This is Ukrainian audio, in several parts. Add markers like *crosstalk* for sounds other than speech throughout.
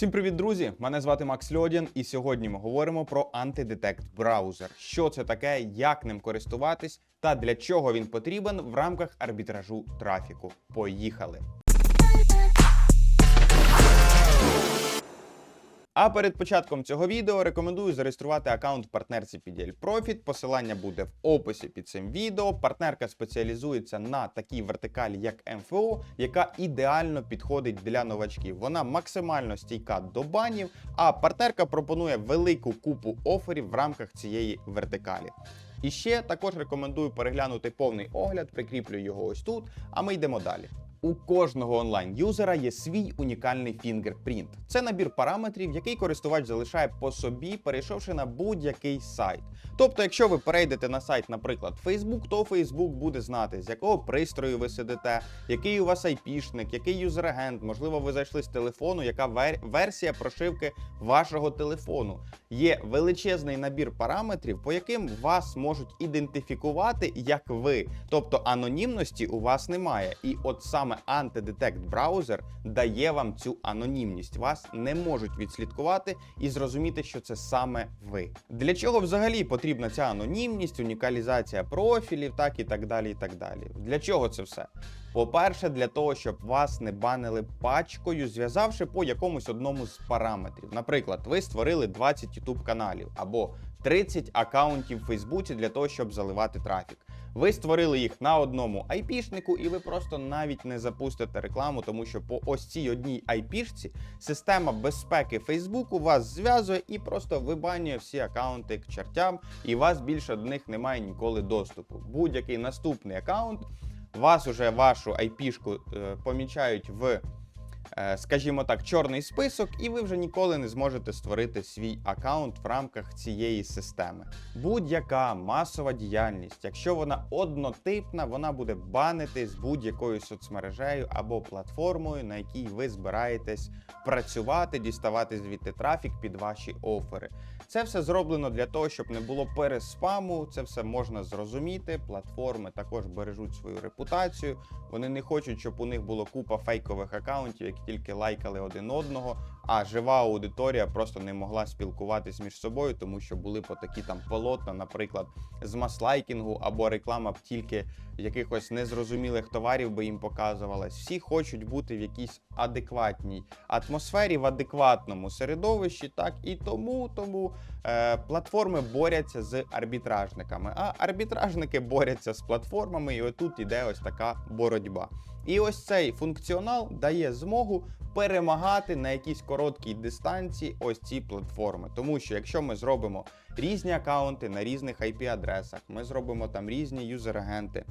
Всім привіт, друзі! Мене звати Макс Льодін, і сьогодні ми говоримо про антидетект браузер. Що це таке, як ним користуватись та для чого він потрібен в рамках арбітражу трафіку. Поїхали! А перед початком цього відео рекомендую зареєструвати аккаунт в партнерці PDL Profit. Посилання буде в описі під цим відео. Партнерка спеціалізується на такій вертикалі, як МФО, яка ідеально підходить для новачків. Вона максимально стійка до банів, а партнерка пропонує велику купу оферів в рамках цієї вертикалі. І ще також рекомендую переглянути повний огляд, прикріплю його ось тут, а ми йдемо далі. У кожного онлайн-юзера є свій унікальний фінгерпринт. Це набір параметрів, який користувач залишає по собі, перейшовши на будь-який сайт. Тобто, якщо ви перейдете на сайт, наприклад, Facebook, то Facebook буде знати, з якого пристрою ви сидите, який у вас айпішник, який юзер-агент, можливо, ви зайшли з телефону, яка вер- версія прошивки вашого телефону. Є величезний набір параметрів, по яким вас можуть ідентифікувати як ви. Тобто анонімності у вас немає. І от саме антидетект браузер дає вам цю анонімність. Вас не можуть відслідкувати і зрозуміти, що це саме ви. Для чого взагалі потрібна ця анонімність, унікалізація профілів, так і так далі. І так далі. Для чого це все? По-перше, для того, щоб вас не банили пачкою, зв'язавши по якомусь одному з параметрів. Наприклад, ви створили 20 YouTube каналів або 30 акаунтів в Фейсбуці для того, щоб заливати трафік. Ви створили їх на одному айпішнику, і ви просто навіть не запустите рекламу, тому що по ось цій одній айпішці система безпеки Фейсбуку вас зв'язує і просто вибанює всі акаунти к чертям, і вас більше до них немає ніколи доступу. Будь-який наступний акаунт вас уже вашу IP-шку е, помічають в, скажімо так, чорний список, і ви вже ніколи не зможете створити свій аккаунт в рамках цієї системи. Будь-яка масова діяльність, якщо вона однотипна, вона буде банити з будь-якою соцмережею або платформою, на якій ви збираєтесь працювати, діставати звідти трафік під ваші офери. Це все зроблено для того, щоб не було переспаму. Це все можна зрозуміти. Платформи також бережуть свою репутацію. Вони не хочуть, щоб у них було купа фейкових акаунтів, які тільки лайкали один одного. А жива аудиторія просто не могла спілкуватись між собою, тому що були по такі там полотна, наприклад, з маслайкінгу або реклама б тільки якихось незрозумілих товарів би їм показувалась. Всі хочуть бути в якійсь адекватній атмосфері, в адекватному середовищі. Так і тому, тому е, платформи борються з арбітражниками, а арбітражники борються з платформами, і отут іде ось така боротьба. І ось цей функціонал дає змогу перемагати на якійсь короткій дистанції ось ці платформи. Тому що якщо ми зробимо різні акаунти на різних IP-адресах, ми зробимо там різні юзер-агенти.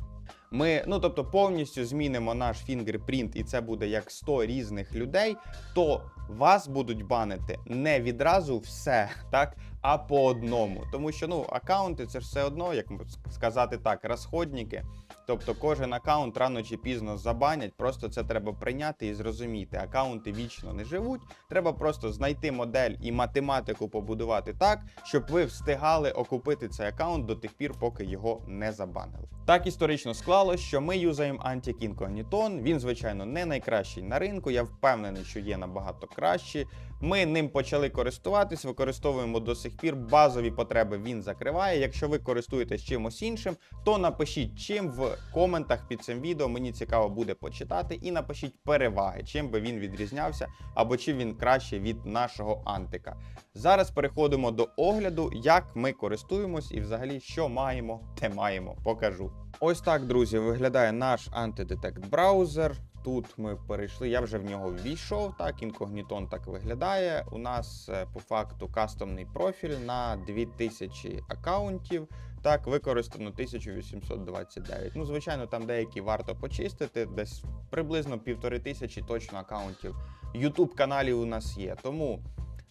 Ми, ну тобто, повністю змінимо наш фінгерпринт, і це буде як 100 різних людей, то вас будуть банити не відразу все, *laughs* так, а по одному. Тому що ну, акаунти це ж все одно, як сказати так, розходники. Тобто кожен акаунт рано чи пізно забанять, просто це треба прийняти і зрозуміти. Акаунти вічно не живуть. Треба просто знайти модель і математику побудувати так, щоб ви встигали окупити цей акаунт до тих пір, поки його не забанили. Так історично склалось, що ми юзаємо Incogniton. Він, звичайно, не найкращий на ринку. Я впевнений, що є набагато кращі. Ми ним почали користуватись, використовуємо до сих пір. Базові потреби він закриває. Якщо ви користуєтесь чимось іншим, то напишіть чим в коментах під цим відео. Мені цікаво буде почитати. І напишіть переваги, чим би він відрізнявся, або чим він краще від нашого антика. Зараз переходимо до огляду, як ми користуємось і взагалі що маємо, те маємо. Покажу. Ось так, друзі, виглядає наш антидетект браузер. Тут ми перейшли, я вже в нього ввійшов. Так, інкогнітон так виглядає. У нас е, по факту кастомний профіль на 2000 акаунтів. Так, використано 1829. Ну, звичайно, там деякі варто почистити, десь приблизно півтори тисячі точно акаунтів YouTube каналів у нас є. Тому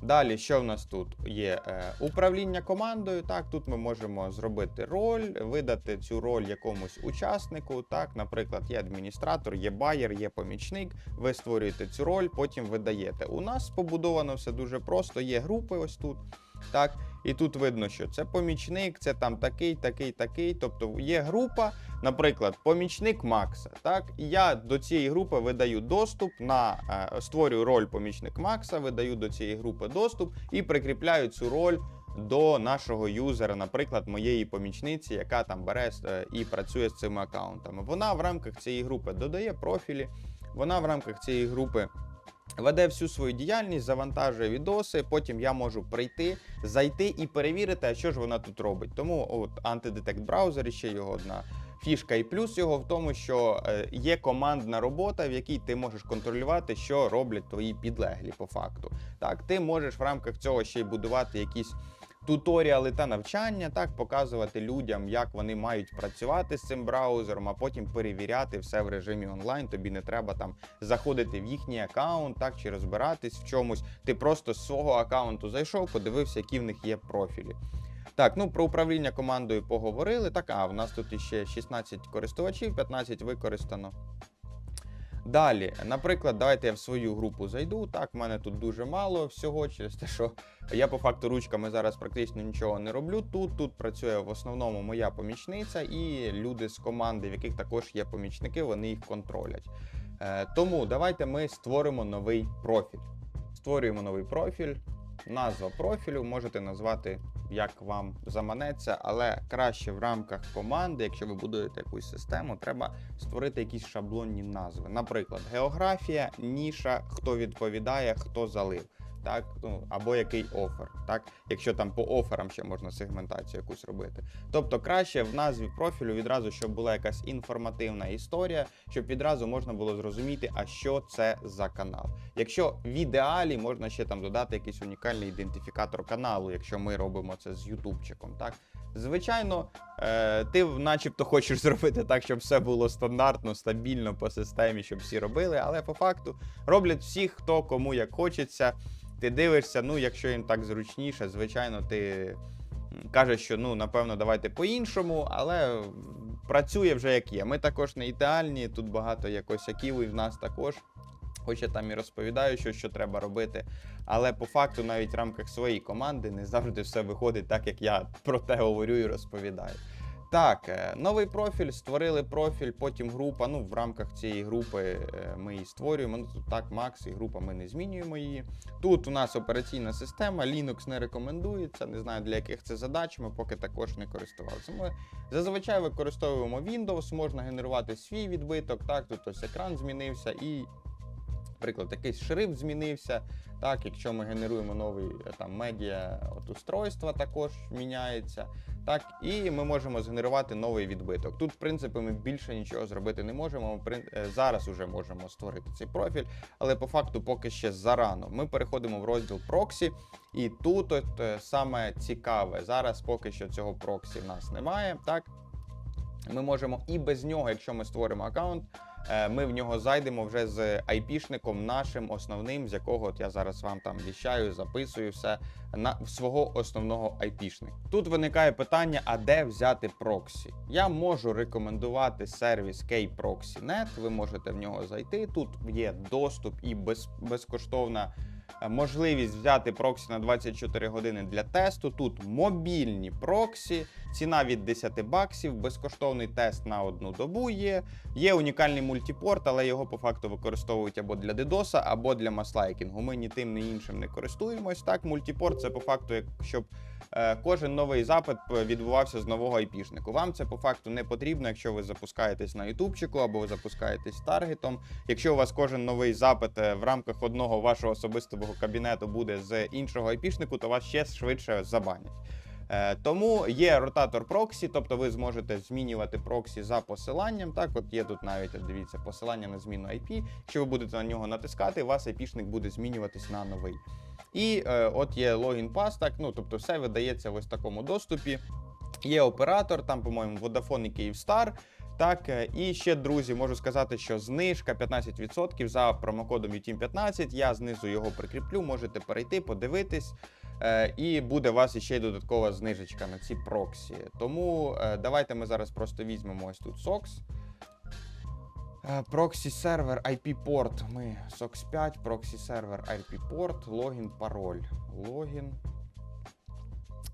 Далі, що в нас тут є е, управління командою. Так, тут ми можемо зробити роль, видати цю роль якомусь учаснику. Так, наприклад, є адміністратор, є байер, є помічник. Ви створюєте цю роль, потім видаєте. У нас побудовано все дуже просто. Є групи ось тут. Так, і тут видно, що це помічник, це там такий, такий, такий. Тобто є група, наприклад, помічник Макса. Так, я до цієї групи видаю доступ на е, створюю роль помічник Макса, видаю до цієї групи доступ і прикріпляю цю роль до нашого юзера, наприклад, моєї помічниці, яка там бере е, і працює з цими аккаунтами. Вона в рамках цієї групи додає профілі, вона в рамках цієї групи. Веде всю свою діяльність, завантажує відоси. Потім я можу прийти, зайти і перевірити, а що ж вона тут робить. Тому от антидетект браузер ще його одна фішка, і плюс його в тому, що е, є командна робота, в якій ти можеш контролювати, що роблять твої підлеглі по факту. Так, ти можеш в рамках цього ще й будувати якісь. Туторіали та навчання, так показувати людям, як вони мають працювати з цим браузером, а потім перевіряти все в режимі онлайн. Тобі не треба там заходити в їхній аккаунт, так чи розбиратись в чомусь. Ти просто з свого аккаунту зайшов, подивився, які в них є профілі. Так, ну про управління командою поговорили. Так, а в нас тут іще 16 користувачів, 15 використано. Далі, наприклад, давайте я в свою групу зайду. Так, в мене тут дуже мало всього, через те, що я по факту ручками зараз практично нічого не роблю. Тут тут працює в основному моя помічниця і люди з команди, в яких також є помічники, вони їх контролять. Е, тому давайте ми створимо новий профіль. Створюємо новий профіль. Назва профілю можете назвати як вам заманеться, але краще в рамках команди, якщо ви будуєте якусь систему, треба створити якісь шаблонні назви. Наприклад, географія, ніша, хто відповідає, хто залив. Так, ну або який офер, так, якщо там по оферам ще можна сегментацію якусь робити. Тобто краще в назві профілю відразу, щоб була якась інформативна історія, щоб відразу можна було зрозуміти, а що це за канал. Якщо в ідеалі можна ще там додати якийсь унікальний ідентифікатор каналу, якщо ми робимо це з ютубчиком, так. Звичайно, е, ти начебто хочеш *laughs* зробити так, щоб все було стандартно, стабільно по системі, щоб всі робили, але по факту роблять всі, хто кому як хочеться. Ти дивишся, ну, якщо їм так зручніше, звичайно, ти кажеш, що ну, напевно, давайте по-іншому, але працює вже як є. Ми також не ідеальні, тут багато є косяків, і в нас також. Хоч там і розповідаю, що, що треба робити. Але по факту, навіть в рамках своєї команди не завжди все виходить так, як я про те говорю і розповідаю. Так, е, новий профіль, створили профіль, потім група. Ну, в рамках цієї групи е, ми її створюємо. Ну, тут так, Макс і група, ми не змінюємо її. Тут у нас операційна система, Linux не рекомендується. Не знаю для яких це задач, ми поки також не користувалися. Ми зазвичай використовуємо Windows, можна генерувати свій відбиток. Так, тут ось екран змінився і. Наприклад, якийсь шрифт змінився. Так, якщо ми генеруємо новий е, там медіа, от устройство також міняється. Так, і ми можемо згенерувати новий відбиток. Тут, в принципі, ми більше нічого зробити не можемо. Ми е, зараз вже можемо створити цей профіль, але по факту поки ще зарано. Ми переходимо в розділ проксі, і тут от е, саме цікаве. Зараз поки що цього проксі в нас немає. Так, ми можемо і без нього, якщо ми створимо аккаунт, ми в нього зайдемо вже з айпішником нашим основним, з якого от я зараз вам там віщаю, записую все на свого основного айпішника. Тут виникає питання: а де взяти проксі? Я можу рекомендувати сервіс kproxy.net, Ви можете в нього зайти. Тут є доступ і без, безкоштовна. Е, Можливість взяти проксі на 24 години для тесту. Тут мобільні проксі, ціна від 10 баксів, безкоштовний тест на одну добу є. Є унікальний мультипорт, але його по факту використовують або для DDoS, або для маслайкінгу. Ми ні тим, ні іншим не користуємось. Так, мультипорт це по факту, щоб е, кожен новий запит е, відбувався з нового айпішнику. Вам це по факту не потрібно, якщо ви запускаєтесь на ютубчику або ви запускаєтесь таргетом. Якщо у вас кожен новий запит в рамках одного вашого особистого кабінету буде з іншого айпішнику, то вас ще швидше забанять. Е, Тому є ротатор проксі, тобто ви зможете змінювати проксі за посиланням. Так, от є тут навіть дивіться посилання на зміну IP. Якщо ви будете на нього натискати, у вас айпішник буде змінюватись на новий. І е, от є логін пас, так, ну тобто все видається в ось такому доступі. Є оператор, там, по-моєму, Vodafone і Kyivstar. Так, е, і ще, друзі, можу сказати, що знижка 15% за промокодом UTEAM15. Я знизу його прикріплю, можете перейти, подивитись. Е, і буде у вас іще й додаткова знижечка на ці проксі. Тому е, давайте ми зараз просто візьмемо ось тут SOX. Проксі сервер IP порт. Ми SOX 5, проксі сервер IP порт, логін, пароль. Логін.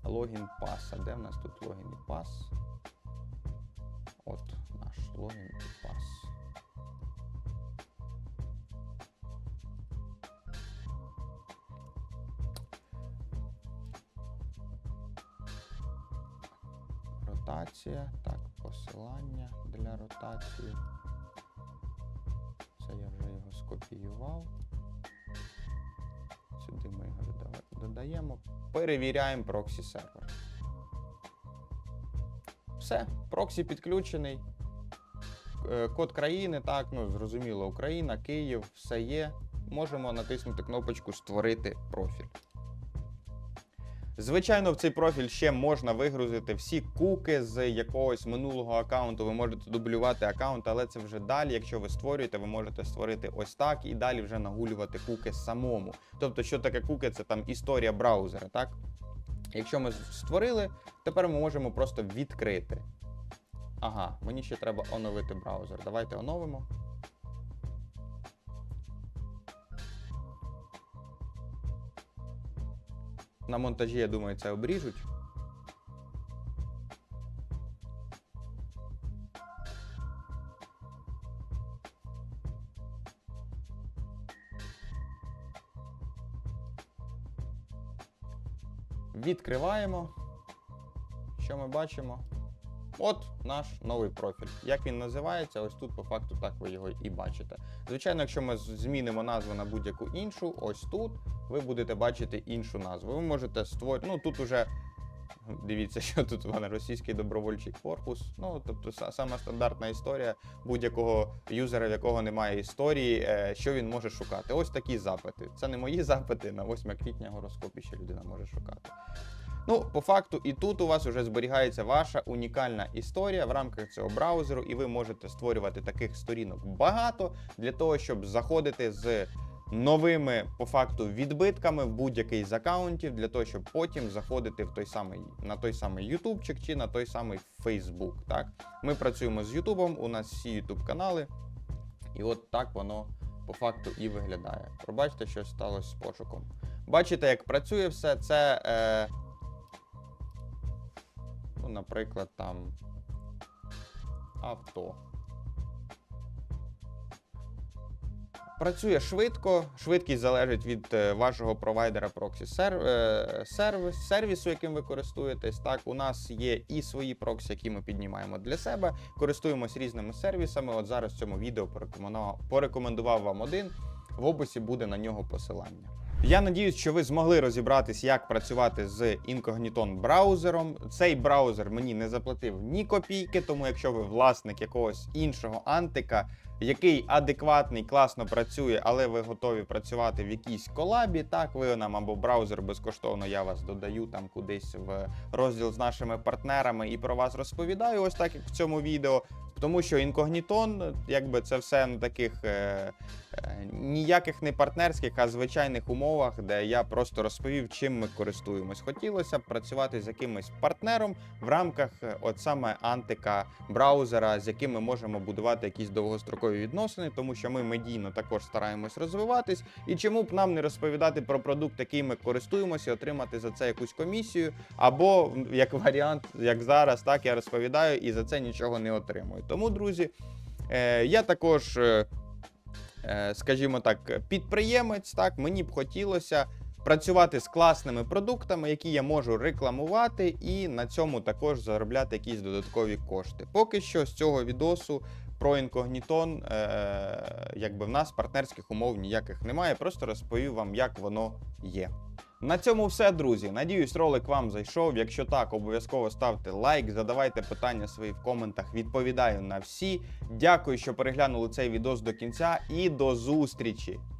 Логін пас. А де в нас тут логін і пас? От логін і пас. Ротація. Так, посилання для ротації. Це я вже його скопіював. Сюди ми його дода- додаємо. Перевіряємо проксі сервер. Все, проксі підключений. Е, Код країни, так, ну зрозуміло, Україна, Київ, все є. Можемо натиснути кнопочку Створити профіль. Звичайно, в цей профіль ще можна вигрузити всі куки з якогось минулого аккаунту. Ви можете дублювати аккаунт, але це вже далі. Якщо ви створюєте, ви можете створити ось так і далі вже нагулювати куки самому. Тобто, що таке куки? Це там історія браузера, так? Якщо ми створили, тепер ми можемо просто відкрити. Ага, мені ще треба оновити браузер. Давайте оновимо. На монтажі, я думаю, це обріжуть. Відкриваємо. Що ми бачимо? От наш новий профіль. Як він називається? Ось тут, по факту, так ви його і бачите. Звичайно, якщо ми змінимо назву на будь-яку іншу, ось тут ви будете бачити іншу назву. Ви можете створити. Ну тут уже дивіться, *laughs* що тут у мене російський добровольчий корпус. Ну тобто, са- сама стандартна історія будь-якого юзера, в якого немає історії, е, що він може шукати. Ось такі запити. Це не мої *laughs* запити. На 8 квітня гороскопі ще людина може шукати. Ну, по факту, і тут у вас вже зберігається ваша унікальна історія в рамках цього браузеру, і ви можете створювати таких сторінок багато для того, щоб заходити з новими по факту відбитками в будь-який з аккаунтів, для того, щоб потім заходити в той самий на той самий Ютубчик чи на той самий Фейсбук. Так, ми працюємо з Ютубом, у нас всі Ютуб канали, і от так воно по факту і виглядає. Пробачте, що сталося з пошуком. Бачите, як працює все це. Е, Ну, наприклад, там авто. Працює швидко. Швидкість залежить від е, вашого провайдера проксі е, сервіс, сервісу, яким ви користуєтесь. Так, у нас є і свої проксі, які ми піднімаємо для себе. Користуємось різними сервісами. От зараз в цьому відео порекомендував вам один. В описі буде на нього посилання. Я надіюсь, що ви змогли розібратись, як працювати з Incogniton браузером. Цей браузер мені не заплатив ні копійки, тому якщо ви власник якогось іншого антика, який адекватний, класно працює, але ви готові працювати в якійсь колабі, так ви нам або браузер безкоштовно, я вас додаю там кудись в розділ з нашими партнерами і про вас розповідаю, ось так як в цьому відео. Тому що інкогнітон, якби це все на таких е, е, ніяких не партнерських, а звичайних умовах, де я просто розповів, чим ми користуємось. Хотілося б працювати з якимось партнером в рамках е, от саме антика браузера, з яким ми можемо будувати якісь довгострокові відносини, тому що ми медійно також стараємось розвиватись. І чому б нам не розповідати про продукт, який ми користуємося, отримати за це якусь комісію, або як варіант, як зараз, так я розповідаю і за це нічого не отримую. Тому, друзі, е, я також. е, е, скажімо так, підприємець, так мені б хотілося працювати з класними продуктами, які я можу рекламувати, і на цьому також заробляти якісь додаткові кошти. Поки що з цього відосу про інкогнітон, якби в нас партнерських умов ніяких немає. Просто розповів вам, як воно є. На цьому все, друзі. Надіюсь, ролик вам зайшов. Якщо так, обов'язково ставте лайк, задавайте питання свої в коментах. Відповідаю на всі. Дякую, що переглянули цей відос до кінця, і до зустрічі!